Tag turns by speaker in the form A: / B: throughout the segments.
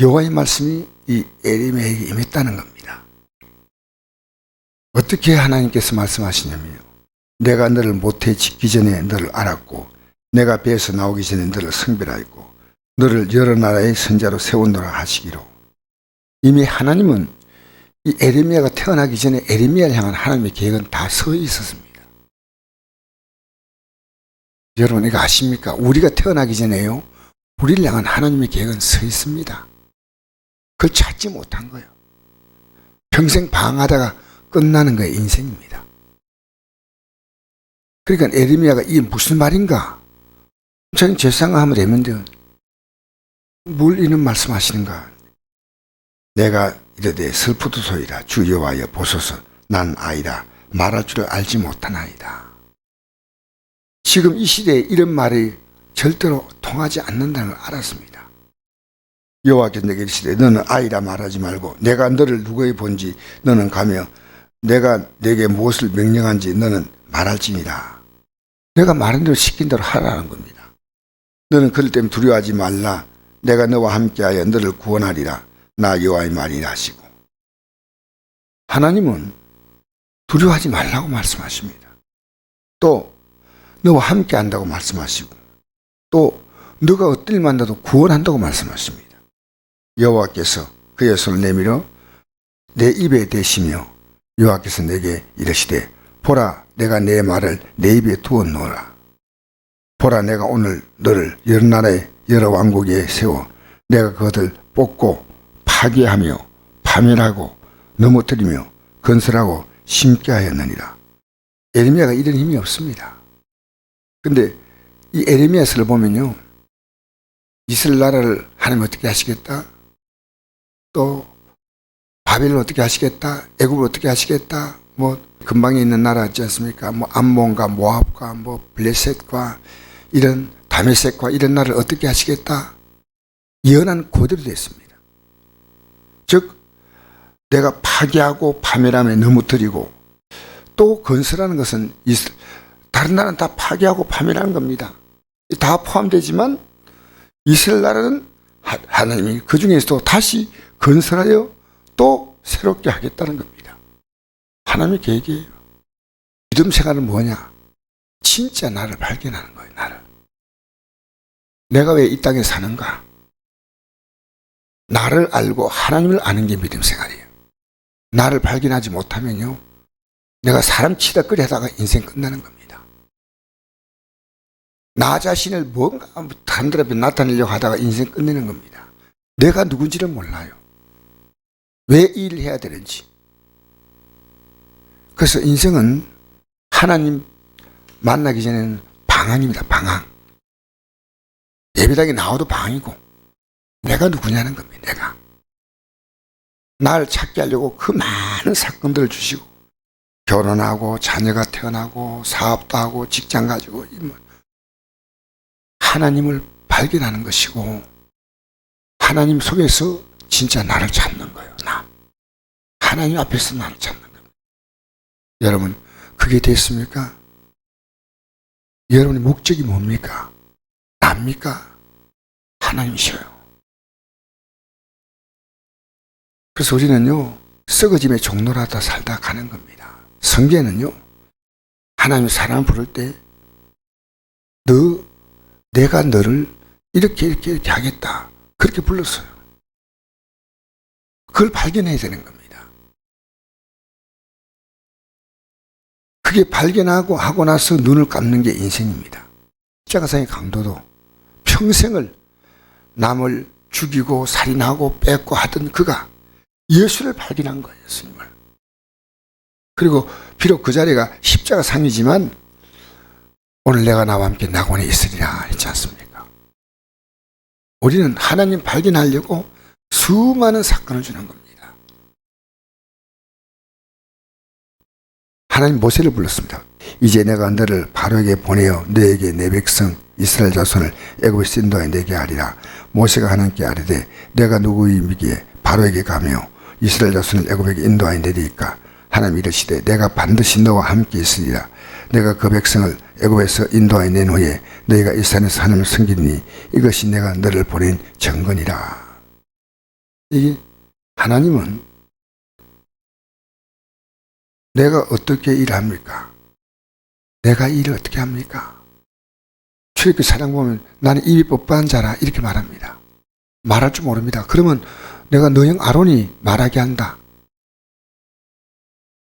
A: 여호와의 말씀이 이 에레미야에게 임했다는 겁니다. 어떻게 하나님께서 말씀하시냐면요. 내가 너를 모태 짓기 전에 너를 알았고 내가 배에서 나오기 전에 너를 성별하였고 너를 여러 나라의 선자로 세운노라 하시기로 이미 하나님은 이 에레미야가 태어나기 전에 에레미야를 향한 하나님의 계획은 다 서 있었습니다. 여러분 이거 아십니까? 우리가 태어나기 전에요. 우리를 향한 하나님의 계획은 서 있습니다. 그걸 찾지 못한 거예요. 평생 방황하다가 끝나는 거예요. 인생입니다. 그러니까 에르미야가 이게 무슨 말인가? 저는 제상하면 되는데 뭘 이런 말씀하시는가? 내가 이르되 슬프도소이다 주 여호와여 보소서 난 아이라 말할 줄을 알지 못한 아이다. 지금 이 시대에 이런 말이 절대로 통하지 않는다는 걸 알았습니다. 여호와께서 내게 이르시되 너는 아이라 말하지 말고 내가 너를 누구에 본지 너는 가며 내가 내게 무엇을 명령한지 너는 말할지니라. 내가 말한 대로 시킨 대로 하라는 겁니다. 너는 그럴 때문에 두려워하지 말라. 내가 너와 함께하여 너를 구원하리라. 나 여호와의 말이라 하시고 하나님은 두려워하지 말라고 말씀하십니다. 또 너와 함께 한다고 말씀하시고 또 너가 일 만나도 구원한다고 말씀하십니다. 여호와께서 그의 손을 내밀어 내 입에 대시며 여호와께서 내게 이르시되 보라 내가 내 말을 내 입에 두었노라 보라 내가 오늘 너를 여러 나라의 여러 왕국에 세워 내가 그것을 뽑고 파괴하며 파멸하고 넘어뜨리며 건설하고 심게 하였느니라 에르미야가 이런 힘이 없습니다. 근데 이 에레미야서를 보면요. 이스라엘 나라를 하나님 어떻게 하시겠다? 또 바벨을 어떻게 하시겠다? 애굽을 어떻게 하시겠다? 뭐 근방에 있는 나라 있지 않습니까? 뭐 암몬과 모압과 뭐 블레셋과 이런 다메섹과 이런 나라를 어떻게 하시겠다? 예언한 그대로 됐습니다. 즉 내가 파괴하고 파멸하며 넘어뜨리고 또 건설하는 것은 다른 나라는 다 파괴하고 파멸하는 겁니다. 다 포함되지만 이스라엘 나라는 하- 하나님이 그 중에서도 다시 건설하여 또 새롭게 하겠다는 겁니다. 하나님의 계획이에요. 믿음 생활은 뭐냐? 진짜 나를 발견하는 거예요, 나를. 내가 왜 이 땅에 사는가? 나를 알고 하나님을 아는 게 믿음 생활이에요. 나를 발견하지 못하면요. 내가 사람 치다 끌이 하다가 인생 끝나는 겁니다. 나 자신을 뭔가 다른 앞에 나타내려고 하다가 인생 끝내는 겁니다. 내가 누군지를 몰라요. 왜이 일을 해야 되는지. 그래서 인생은 하나님 만나기 전에는 방황입니다. 방황. 예배당에 나와도 방황이고 내가 누구냐는 겁니다. 내가. 날 찾게 하려고 그 많은 사건들을 주시고 결혼하고 자녀가 태어나고 사업도 하고 직장 가지고 하나님을 발견하는 것이고 하나님 속에서 진짜 나를 찾는 거예요. 나. 하나님 앞에서 나를 찾는 거예요. 여러분 그게 됐습니까? 여러분의 목적이 뭡니까? 납니까? 하나님이셔요. 그래서 우리는요 썩어짐의 종로라다 살다 가는 겁니다. 성경에는요 하나님 사람 부를 때 너 내가 너를 이렇게 이렇게 이렇게 하겠다 그렇게 불렀어요. 그걸 발견해야 되는 겁니다. 그게 발견하고 하고 나서 눈을 감는 게 인생입니다. 십자가상의 강도도 평생을 남을 죽이고 살인하고 뺏고 하던 그가 예수를 발견한 거예요, 예수님을. 그리고 비록 그 자리가 십자가 상이지만 오늘 내가 나와 함께 낙원에 있으리라 했지 않습니까? 우리는 하나님 발견하려고 수많은 사건을 주는 겁니다. 하나님 모세를 불렀습니다. 이제 내가 너를 바로에게 보내어 너에게 내 백성 이스라엘 자손을 애굽의 인도에 내게 하리라. 모세가 하나님께 아뢰되 내가 누구이기에 바로에게 가며 이스라엘 자손을 애굽에게 인도하여 내리까 하나님 이르시되 내가 반드시 너와 함께 있으리라. 내가 그 백성을 애굽에서 인도하여 낸 후에 너희가 이 산에서 하나님을 섬기니 이것이 내가 너를 보낸 증거니라. 이게 하나님은 내가 어떻게 일합니까? 내가 일을 어떻게 합니까? 출애굽 사장 보면 나는 입이 뻔뻔한 자라 이렇게 말합니다. 말할 줄 모릅니다. 그러면 내가 너형 아론이 말하게 한다.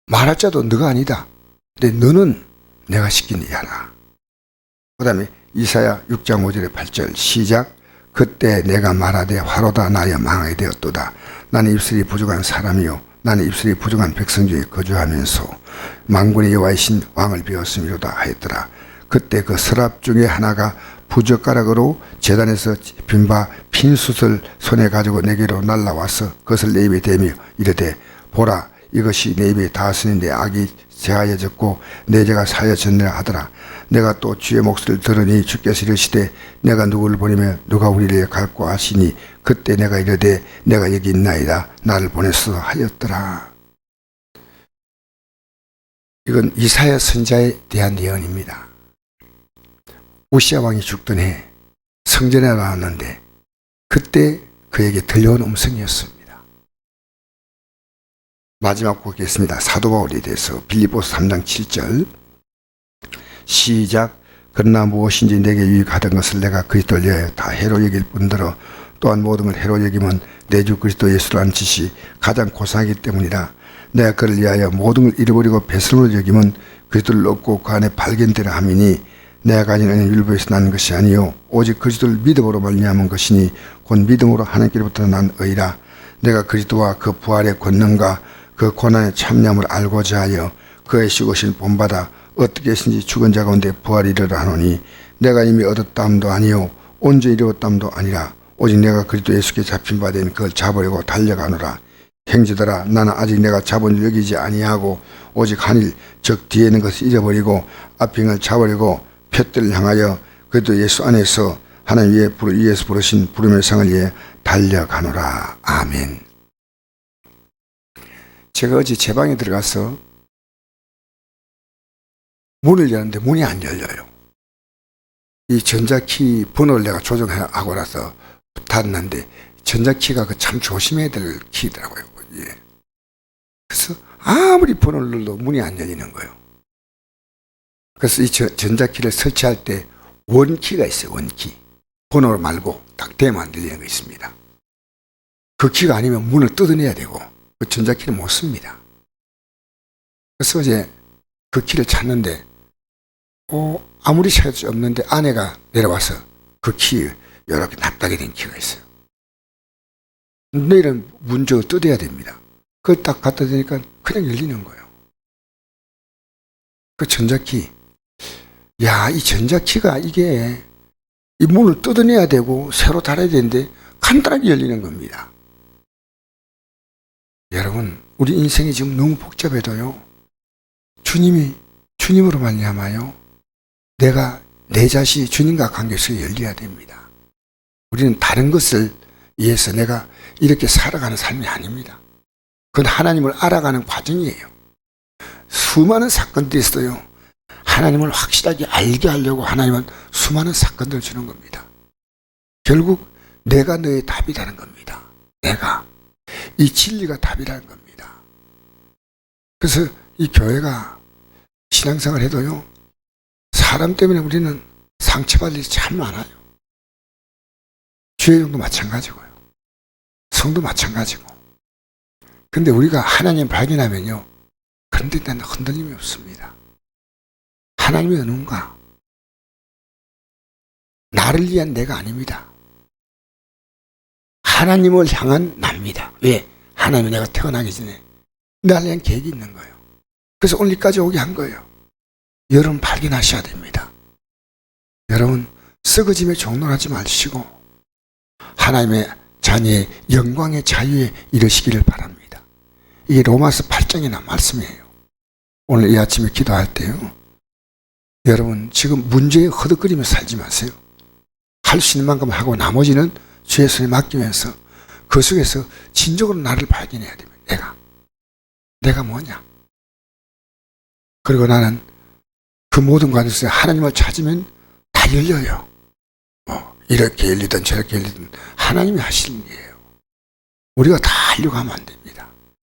A: 말할 자도 너가 아니다. 근데 너는 내가 시킨 일 하라. 그 다음에 이사야 6장 5절에 8절 시작 그때 내가 말하되 화로다 나여 망하게 되었도다. 나는 입술이 부족한 사람이요 나는 입술이 부족한 백성 중에 거주하면서 망군의 여호와이신 왕을 비웠음이로다 하였더라. 그때 그 서랍 중에 하나가 부젓가락으로 재단에서 빈바 핀 숯을 손에 가지고 내게로 날라와서 그것을 내 입에 대며 이르되 보라 이것이 내 입에 닿았으니 내 악이 제하여졌고 내 죄가 사여졌느라 하더라. 내가 또 주의 목소리를 들으니 주께서 이르시되 내가 누구를 보내며 누가 우리를 갈고 하시니 그때 내가 이르되 내가 여기 있나이다 나를 보냈어 하였더라. 이건 이사야 선자에 대한 예언입니다. 우시아 왕이 죽던 해 성전에 나왔는데 그때 그에게 들려온 음성이었습니다. 마지막 보겠습니다. 사도 바울에 대해서 빌리포스 3장 7절. 시작. 그러나 무엇인지 내게 유익하던 것을 내가 그리스도를 위하여 다 해로 여길 뿐더러 또한 모든 걸 해로 여기면 내 주 그리스도 예수라는 짓이 가장 고상하기 때문이라. 내가 그를 위하여 모든 걸 잃어버리고 배설물로 여기면 그리스도를 얻고 그 안에 발견되라 함이니 내가 가진 은혜 율법에서 난 것이 아니요 오직 그리스도를 믿음으로 말미암은 것이니 곧 믿음으로 하나님께로부터 난 의라. 내가 그리스도와 그 부활의 권능과 그 고난의 참념을 알고자 하여 그의 죽으신 본받아 어떻게 했는지 죽은 자 가운데 부활이 하노니 내가 이미 얻었담도 아니요 온전히 이루었담도 아니라 오직 내가 그리스도 예수께 잡힌 바 된 그걸 잡으려고 달려가노라. 행지더라 나는 아직 내가 잡은 줄 여기지 아니하고 오직 한일 즉 뒤에 있는 것을 잊어버리고 걸 잡으려고 표들을 향하여 그리스도 예수 안에서 하나님 위에 부르, 위에서 부르신 부름의 상을 위해 달려가노라. 아멘 제가 어제 제 방에 들어가서 문을 여는데 문이 안 열려요. 이 전자키 번호를 내가 조정하고 나서 닫는데 전자키가 그 참 조심해야 될 키더라고요. 예. 그래서 아무리 번호를 눌러도 문이 안 열리는 거예요. 그래서 이 저- 전자키를 설치할 때 원키가 있어요. 원키. 번호 말고 딱 대면 안 들리는 거 있습니다. 그 키가 아니면 문을 뜯어내야 되고 그 전자키를 못 씁니다. 그래서 이제 그 키를 찾는데 어, 아무리 찾을 수 없는데 아내가 내려와서 그 키 이렇게 납작이 된 키가 있어요. 내일은 문저 뜯어야 됩니다. 그걸 딱 갖다 대니까 그냥 열리는 거예요. 그 전자키. 야, 이 전자키가 이게 이 문을 뜯어내야 되고 새로 달아야 되는데 간단하게 열리는 겁니다. 여러분, 우리 인생이 지금 너무 복잡해도요. 주님이 주님으로 말미암아요. 내가 내 자신이 주님과 관계에서 열려야 됩니다. 우리는 다른 것을 위해서 내가 이렇게 살아가는 삶이 아닙니다. 그건 하나님을 알아가는 과정이에요. 수많은 사건들이 있어요. 하나님을 확실하게 알게 하려고 하나님은 수많은 사건들을 주는 겁니다. 결국 내가 너의 답이라는 겁니다. 내가. 이 진리가 답이라는 겁니다. 그래서 이 교회가 신앙생활 해도요, 사람 때문에 우리는 상처받을 일이 참 많아요. 주의종도 마찬가지고요. 성도 마찬가지고. 근데 우리가 하나님 발견하면요, 그런 데 대한 흔들림이 없습니다. 하나님이 누군가? 나를 위한 내가 아닙니다. 하나님을 향한 납니다. 왜? 하나님이 내가 태어나기 전에 나를 위한 계획이 있는 거예요. 그래서 오늘까지 오게 한 거예요. 여러분 발견하셔야 됩니다. 여러분 썩어짐에 종론하지 마시고 하나님의 자녀의 영광의 자유에 이르시기를 바랍니다. 이게 로마서 8장이나 말씀이에요. 오늘 이 아침에 기도할 때요. 여러분 지금 문제에 허덕거리며 살지 마세요. 할 수 있는 만큼 하고 나머지는 손에 맡기면서 그 속에서 진정으로 나를 발견해야 됩니다. 내가. 내가 뭐냐. 그리고 나는 그 모든 관계에서 하나님을 찾으면 다 열려요. 뭐 이렇게 열리든 저렇게 열리든 하나님이 하시는 거예요. 우리가 다 하려고 하면 안 됩니다.